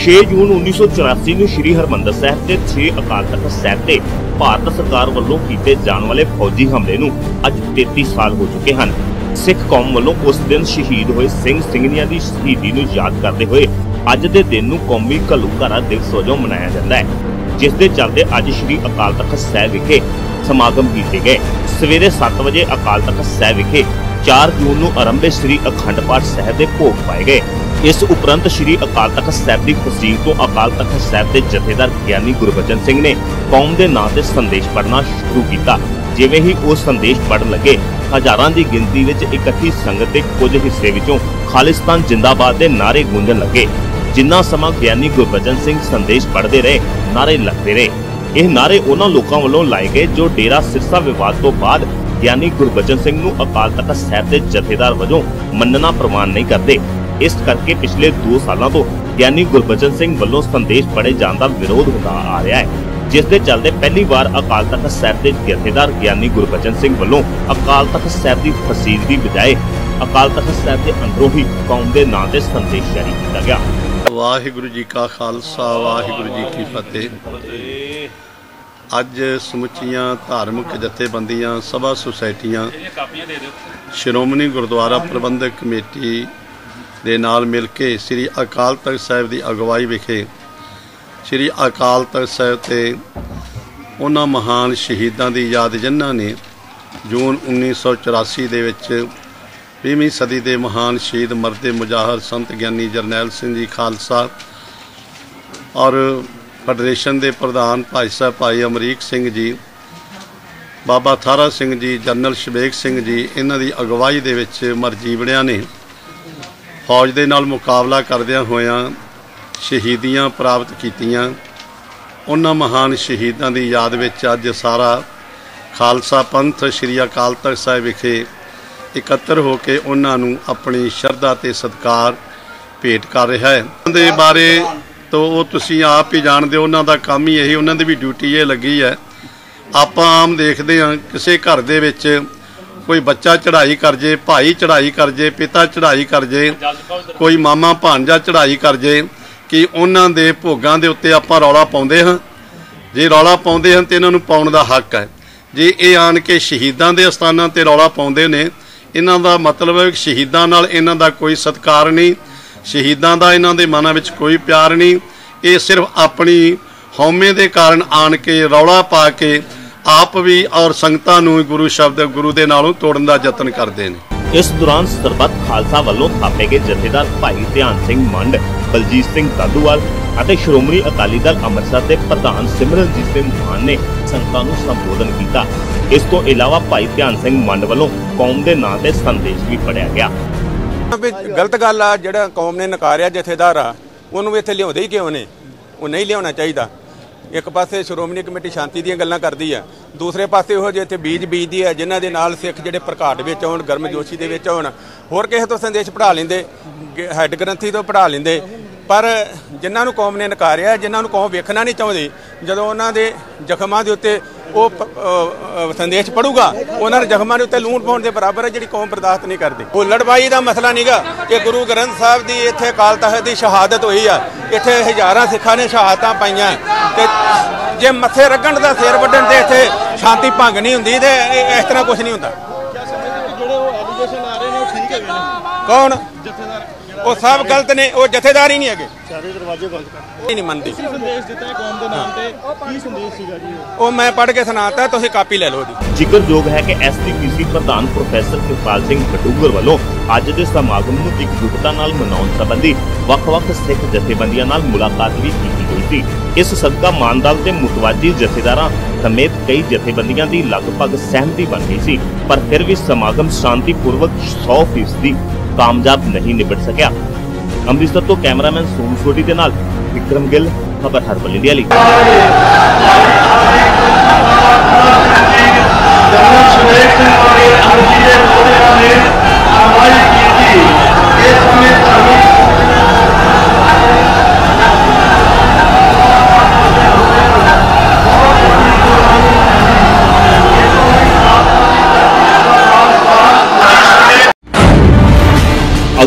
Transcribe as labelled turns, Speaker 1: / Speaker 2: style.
Speaker 1: 6 ਜੂਨ 1984 ਨੂੰ ਸ੍ਰੀ ਹਰਮੰਦਰ ਸਾਹਿਬ ਤੇ 6 ਅਕਾਲ ਤਖਤ ਸਾਹਿਬ ਤੇ ਭਾਰਤ ਸਰਕਾਰ ਵੱਲੋਂ ਕੀਤੇ ਜਾਣ ਵਾਲੇ ਫੌਜੀ ਹਮਲੇ ਨੂੰ ਅੱਜ 33 ਸਾਲ ਹੋ ਚੁੱਕੇ ਹਨ। ਸਿੱਖ ਕੌਮ ਵੱਲੋਂ ਉਸ ਦਿਨ ਸ਼ਹੀਦ ਹੋਏ ਸਿੰਘ ਸਿੰਘਣੀਆਂ ਦੀ ਸ਼ਹੀਦੀ ਨੂੰ ਯਾਦ ਕਰਦੇ ਹੋਏ ਅੱਜ ਦੇ ਦਿਨ ਨੂੰ ਕੌਮੀ ਘੱਲੂਘਾਰਾ ਦਿਵਸ ਵਜੋਂ ਮਨਾਇਆ ਜਾਂਦਾ ਹੈ, ਜਿਸ ਦੇ ਚੱਲਦੇ ਅੱਜ ਸ੍ਰੀ ਅਕਾਲ ਤਖਤ ਸਾਹਿਬ ਵਿਖੇ ਸਮਾਗਮ ਕੀਤੇ ਗਏ। ਸਵੇਰੇ 7 ਵਜੇ ਅਕਾਲ ਤਖਤ ਸਾਹਿਬ ਵਿਖੇ 4 ਜੂਨ ਨੂੰ ਆਰੰਭੇ ਸ੍ਰੀ ਅਖੰਡ ਪਾਠ ਸਾਹਿਬ ਦੇ ਭੋਗ ਪਾਏ ਗਏ। ਇਸ ਉਪਰੰਤ ਸ੍ਰੀ ਅਕਾਲ ਤਖਤ ਸਾਹਿਬ ਦੀ ਤਹਿਸੀਲ ਤੋਂ ਅਕਾਲ ਤਖਤ ਸਾਹਿਬ ਦੇ ਜਥੇਦਾਰ ਗਿਆਨੀ ਗੁਰਬਚਨ ਸਿੰਘ ਨੇ ਕੌਮ ਦੇ ਨਾਂ ਤੇ ਸੰਦੇਸ਼ ਪੜ੍ਹਨਾ ਸ਼ੁਰੂ ਕੀਤਾ। ਜਿਵੇਂ ਹੀ ਉਹ ਸੰਦੇਸ਼ ਪੜ੍ਹਨ ਲੱਗੇ, ਹਜ਼ਾਰਾਂ ਦੀ ਗਿਣਤੀ ਵਿੱਚ ਇਕੱਠੀ ਸੰਗਤ ਦੇ ਕੁਝ ਹਿੱਸੇ ਵਿੱਚੋਂ ਖਾਲਿਸਤਾਨ ਜਿੰਦਾਬਾਦ ਦੇ ਨਾਰੇ ਗੂੰਜਣ ਲੱਗੇ, ਜਿੰਨਾ ਸਮਾਂ ਗਿਆਨੀ ਗੁਰਬਚਨ ਸਿੰਘ ਸੰਦੇਸ਼ ਪੜ੍ਹਦੇ ਰਹੇ ਨਾਰੇ ਲੱਗਦੇ ਰਹੇ। ਇਹ ਨਾਰੇ ਉਹਨਾਂ ਲੋਕਾਂ ਵੱਲੋਂ ਲਾਏ ਗਏ ਜੋ ਡੇਰਾ ਸਿਰਸਾ ਵਿਵਾਦ ਤੋਂ ਬਾਅਦ ਗਿਆਨੀ ਗੁਰਬਚਨ ਸਿੰਘ ਨੂੰ ਅਕਾਲ ਤਖਤ ਸਾਹਿਬ ਦੇ ਜਥੇਦਾਰ ਵਜੋਂ ਮੰਨਣਾ ਪ੍ਰਵਾਨ ਨਹੀਂ ਕਰਦੇ। ਇਸ ਕਰਕੇ ਪਿਛਲੇ 2 ਸਾਲਾਂ ਤੋਂ ਗਿਆਨੀ ਗੁਰਬਚਨ ਸਿੰਘ ਵੱਲੋਂ ਸੰਦੇਸ਼ ਪੜ੍ਹੇ ਜਾਣ ਦਾ ਵਿਰੋਧ ਹੁੰਦਾ ਆ ਰਿਹਾ ਹੈ, ਜਿਸ ਦੇ ਚੱਲਦੇ ਪਹਿਲੀ ਵਾਰ ਅਕਾਲ ਤਖਤ ਸਾਹਿਬ ਦੇ ਜਥੇਦਾਰ ਗਿਆਨੀ ਗੁਰਬਚਨ ਸਿੰਘ ਵੱਲੋਂ ਅਕਾਲ ਤਖਤ ਸਾਹਿਬ ਦੀ ਫਸੀਲ ਦੀ ਬਜਾਏ ਅਕਾਲ ਤਖਤ ਸਾਹਿਬ ਦੇ ਅੰਦਰੋਂ ਹੀ ਕੌਮ ਦੇ ਨਾਂ ਤੇ ਸੰਦੇਸ਼ ਜਾਰੀ ਕੀਤਾ ਗਿਆ।
Speaker 2: ਵਾਹਿਗੁਰੂ ਜੀ ਕਾ ਖਾਲਸਾ, ਵਾਹਿਗੁਰੂ ਜੀ ਕੀ ਫਤਿਹ। ਅੱਜ ਸਮੁੱਚੀਆਂ ਧਾਰਮਿਕ ਜਥੇਬੰਦੀਆਂ, ਸਭਾ ਸੁਸਾਇਟੀਆਂ, ਸ਼੍ਰੋਮਣੀ ਗੁਰਦੁਆਰਾ ਪ੍ਰਬੰਧਕ ਕਮੇਟੀ ਦੇ ਨਾਲ ਮਿਲ ਕੇ ਸ੍ਰੀ ਅਕਾਲ ਤਖਤ ਸਾਹਿਬ ਦੀ ਅਗਵਾਈ ਵਿਖੇ ਸ੍ਰੀ ਅਕਾਲ ਤਖਤ ਸਾਹਿਬ ਤੇ ਉਹਨਾਂ ਮਹਾਨ ਸ਼ਹੀਦਾਂ ਦੀ ਯਾਦ ਜਿਨ੍ਹਾਂ ਨੇ ਜੂਨ 1984 ਦੇ ਵਿੱਚ 20ਵੀਂ ਸਦੀ ਦੇ ਮਹਾਨ ਸ਼ਹੀਦ ਮਰਦੇ ਮੁਜਾਹਰ ਸੰਤ ਗਿਆਨੀ ਜਰਨੈਲ ਸਿੰਘ ਜੀ ਖਾਲਸਾ ਔਰ ਫੈਡਰੇਸ਼ਨ ਦੇ ਪ੍ਰਧਾਨ ਭਾਈ ਸਾਹਿਬ ਭਾਈ ਅਮਰੀਕ ਸਿੰਘ ਜੀ, ਬਾਬਾ ਥਾਰਾ ਸਿੰਘ ਜੀ, ਜਨਰਲ ਸ਼ਬੇਕ ਸਿੰਘ ਜੀ, ਇਹਨਾਂ ਦੀ ਅਗਵਾਈ ਦੇ ਵਿੱਚ ਮਰਜੀਵੜਿਆਂ ਨੇ ਫੌਜ ਦੇ ਨਾਲ ਮੁਕਾਬਲਾ ਕਰਦਿਆਂ ਹੋਇਆਂ ਸ਼ਹੀਦੀਆਂ ਪ੍ਰਾਪਤ ਕੀਤੀਆਂ। ਉਹਨਾਂ ਮਹਾਨ ਸ਼ਹੀਦਾਂ ਦੀ ਯਾਦ ਵਿੱਚ ਅੱਜ ਸਾਰਾ ਖਾਲਸਾ ਪੰਥ ਸ੍ਰੀ ਅਕਾਲ ਤਖਤ ਸਾਹਿਬ ਵਿਖੇ ਇਕੱਤਰ ਹੋ ਕੇ ਉਹਨਾਂ ਨੂੰ ਆਪਣੀ ਸ਼ਰਧਾ ਤੇ ਸਤਿਕਾਰ ਭੇਟ ਕਰ ਰਿਹਾ ਹੈ। ਉਹਨਾਂ ਦੇ ਬਾਰੇ ਤੋਂ ਉਹ ਤੁਸੀਂ ਆਪ ਹੀ ਜਾਣਦੇ ਹੋ, ਉਹਨਾਂ ਦਾ ਕੰਮ ਹੀ ਇਹੀ, ਉਹਨਾਂ ਦੀ ਵੀ ਡਿਊਟੀ ਇਹ ਲੱਗੀ ਹੈ। ਆਪਾਂ ਆਮ ਦੇਖਦੇ ਹਾਂ, ਕਿਸੇ ਘਰ ਦੇ ਵਿੱਚ ਕੋਈ ਬੱਚਾ ਚੜ੍ਹਾਈ ਕਰ ਜੇ, ਭਾਈ ਚੜ੍ਹਾਈ ਕਰ ਜੇ, ਪਿਤਾ ਚੜ੍ਹਾਈ ਕਰ ਜੇ, ਕੋਈ ਮਾਮਾ ਭਾਂਜਾ ਚੜ੍ਹਾਈ ਕਰ ਜੇ, ਕਿ ਉਹਨਾਂ ਦੇ ਭੋਗਾਂ ਦੇ ਉੱਤੇ ਆਪਾਂ ਰੌਲਾ ਪਾਉਂਦੇ ਹਾਂ? ਜੇ ਰੌਲਾ ਪਾਉਂਦੇ ਹਨ ਤੇ ਇਹਨਾਂ ਨੂੰ ਪਾਉਣ ਦਾ ਹੱਕ ਹੈ। ਜੇ ਇਹ ਆਣ ਕੇ ਸ਼ਹੀਦਾਂ ਦੇ ਅਸਥਾਨਾਂ ਤੇ ਰੌਲਾ ਪਾਉਂਦੇ ਨੇ, ਇਹਨਾਂ ਦਾ ਮਤਲਬ ਹੈ ਕਿ ਸ਼ਹੀਦਾਂ ਨਾਲ ਇਹਨਾਂ ਦਾ ਕੋਈ ਸਤਿਕਾਰ ਨਹੀਂ, ਸ਼ਹੀਦਾਂ ਦਾ ਇਹਨਾਂ ਦੇ ਮਨਾਂ ਵਿੱਚ ਕੋਈ ਪਿਆਰ ਨਹੀਂ, ਇਹ ਸਿਰਫ ਆਪਣੀ ਹਉਮੈ ਦੇ ਕਾਰਨ ਆਣ ਕੇ ਰੌਲਾ ਪਾ ਕੇ ਆਪ ਵੀ ਔਰ ਸੰਗਤਾਂ ਨੂੰ ਗੁਰੂ ਸ਼ਬਦ ਗੁਰੂ ਦੇ ਨਾਲੋਂ ਤੋੜਨ ਦਾ ਯਤਨ ਕਰਦੇ ਨੇ।
Speaker 1: ਇਸ ਦੌਰਾਨ ਸਰਬੱਤ ਖਾਲਸਾ ਵੱਲੋਂ ਥਾਪੇ ਗਏ ਜਥੇਦਾਰ ਭਾਈ ਧਿਆਨ ਸਿੰਘ ਮੰਡ ਬਲਜੀਤ ਸਿੰਘ ਦਾਦੂਵਾਲ ਅਤੇ ਸ਼੍ਰੋਮਣੀ ਅਕਾਲੀ ਦਲ ਅੰਮ੍ਰਿਤਸਰ ਦੇ ਪ੍ਰਧਾਨ ਸਿਮਰਨਜੀਤ ਸਿੰਘ ਮਾਨ ਨੇ ਸੰਗਤਾਂ ਨੂੰ ਸੰਬੋਧਨ ਕੀਤਾ। ਇਸ ਤੋਂ ਇਲਾਵਾ ਭਾਈ ਧਿਆਨ ਸਿੰਘ ਮੰਡ ਵੱਲੋਂ ਕੌਮ ਦੇ ਨਾਂ ਤੇ ਸੰਦੇਸ਼ ਵੀ ਪੜਿਆ ਗਿਆ।
Speaker 3: ਵੀ ਗਲਤ ਗੱਲ ਆ ਜਿਹੜਾ ਕੌਮ ਨੇ ਨਕਾਰਿਆ ਜਥੇਦਾਰ ਆ ਉਹਨੂੰ ਵੀ ਇੱਥੇ ਲਿਆਉਂਦੇ ਹੀ ਕਿਉਂ ਨੇ? ਉਹ ਨਹੀਂ ਲਿਆਉਣਾ ਚਾਹੀਦਾ। ਇੱਕ ਪਾਸੇ ਸ਼੍ਰੋਮਣੀ ਕਮੇਟੀ ਸ਼ਾਂਤੀ ਦੀਆਂ ਗੱਲਾਂ ਕਰਦੀ ਹੈ ਦੂਸਰੇ ਪਾਸੇ ਉਹ ਜੇ ਇੱਥੇ ਬੀਜ ਬੀਜਦੀ ਹੈ ਜਿਨ੍ਹਾਂ ਦੇ ਨਾਲ ਸਿੱਖ ਜਿਹੜੇ ਪ੍ਰਕਾਟ ਵਿੱਚ ਆਉਣ ਗਰਮਜੋਸ਼ੀ ਦੇ ਵਿੱਚ ਆਉਣ, ਹੋਰ ਕਿਸੇ ਤੋਂ ਸੰਦੇਸ਼ ਪੜ੍ਹਾ ਲੈਂਦੇ ਹੈੱਡ ਗ੍ਰੰਥੀ ਤੋਂ ਪੜ੍ਹਾ ਲੈਂਦੇ ਪਰ ਜਿਨ੍ਹਾਂ ਨੂੰ ਕੌਮ ਨੇ ਨਕਾਰਿਆ ਜਿਨ੍ਹਾਂ ਨੂੰ ਕੌਮ ਵੇਖਣਾ ਨਹੀਂ ਚਾਹੁੰਦੀ ਜਦੋਂ ਉਹਨਾਂ ਦੇ ਜ਼ਖਮਾਂ ਦੇ ਉੱਤੇ ਉਹ ਸੰਦੇਸ਼ ਪੜੂਗਾ ਉਹਨਾਂ ਦੇ ਜ਼ਖਮਾਂ ਦੇ ਉੱਤੇ ਲੂਣ ਪਾਉਣ ਦੇ ਬਰਾਬਰ ਹੈ ਜਿਹੜੀ ਕੌਮ ਬਰਦਾਸ਼ਤ ਨਹੀਂ ਕਰਦੀ। ਹੁੱਲੜਬਾਈ ਦਾ ਮਸਲਾ ਨਹੀਂਗਾ ਕਿ ਗੁਰੂ ਗ੍ਰੰਥ ਸਾਹਿਬ ਦੀ ਇੱਥੇ ਅਕਾਲ ਤਖਤ ਦੀ ਸ਼ਹਾਦਤ ਹੋਈ ਆ। ਇੱਥੇ ਹਜ਼ਾਰਾਂ ਸਿੱਖਾਂ ਨੇ ਸ਼ਹਾਦਤਾਂ ਪਾਈਆਂ। ਤੇ ਜੇ ਮੱਥੇ ਰੱਗਣ ਦਾ ਸਿਰ ਵੱਢਣ ਤੇ ਇੱਥੇ ਸ਼ਾਂਤੀ ਭੰਗ ਨਹੀਂ ਹੁੰਦੀ ਤੇ ਇਸ ਤਰ੍ਹਾਂ ਕੁਝ ਨਹੀਂ ਹੁੰਦਾ।
Speaker 4: ਜਿਹੜੇ ਉਹ ਐਲੀਗੇਸ਼ਨ ਆ ਰਹੇ ਨੇ ਉਹ ਠੀਕ ਹੈਗੇ ਨੇ?
Speaker 3: ਕੌਣ?
Speaker 4: ਜਥੇਦਾਰ।
Speaker 3: ਉਹ ਸਭ ਗਲਤ ਨੇ ਉਹ ਜਥੇਦਾਰ ਹੀ ਨਹੀਂ ਹੈਗੇ।
Speaker 4: ਸਾਰੇ ਦਰਵਾਜ਼ੇ ਬੰਦ ਕਰ
Speaker 3: ਇਹ ਨਹੀਂ ਮੰਨਦੀ।
Speaker 4: ਕੀ ਸੰਦੇਸ਼ ਦਿੱਤਾ ਹੈ ਕੌਮ ਦੇ ਨਾਮ ਤੇ। ਕੀ ਸੰਦੇਸ਼ ਸੀਗਾ ਜੀ ਉਹ?
Speaker 3: ਉਹ ਮੈਂ ਪੜ੍ਹ ਕੇ ਸੁਣਾਤਾ ਤੁਸੀਂ ਕਾਪੀ ਲੈ ਲਓ ਜੀ।
Speaker 1: ਜ਼ਿਕਰਯੋਗ ਹੈ ਕਿ ਐਸਟੀਪੀਸੀ ਪ੍ਰਧਾਨ ਪ੍ਰੋਫੈਸਰ ਕਿਰਪਾਲ ਸਿੰਘ ਖਡੂਗਰ ਵੱਲੋਂ ਅੱਜ ਦੇ ਸਮਾਗਮ ਨੂੰ ਇਕਜੁੱਟਤਾ ਨਾਲ ਮਨਾਉਣ ਸੰਬੰਧੀ ਵੱਖ-ਵੱਖ ਸਿੱਖ ਜਥੇਬੰਦੀਆਂ ਨਾਲ ਮੁਲਾਕਾਤ ਵੀ ਕੀਤੀ ਗਈ ਸੀ। ਇਸ ਸਦਕਾ ਮਾਨਦਲ ਦੇ ਮੁਤਵਾਜੀ ਜਥੇਦਾਰਾਂ ਸਮੇਤ ਕਈ ਜਥੇਬੰਦੀਆਂ ਦੀ ਲਗਭਗ ਸਹਿਮਤੀ ਬਣ ਗਈ ਸੀ। ਪਰ ਫਿਰ ਵੀ ਸਮਾਗਮ ਸ਼ਾਂਤੀਪੂਰਵਕ 100% ਕਾਮਯਾਬ ਨਹੀਂ ਨਿਬੜ ਸਕਿਆ ਅੰਮ੍ਰਿਤਸਰ ਤੋਂ ਕੈਮਰਾਮੈਨ ਸੋਨੂ ਸੋਢੀ ਦੇ ਨਾਲ ਵਿਕਰਮ ਗਿੱਲ ਖਬਰ ਹਰਬਲ ਇੰਡੀਆ ਲਈ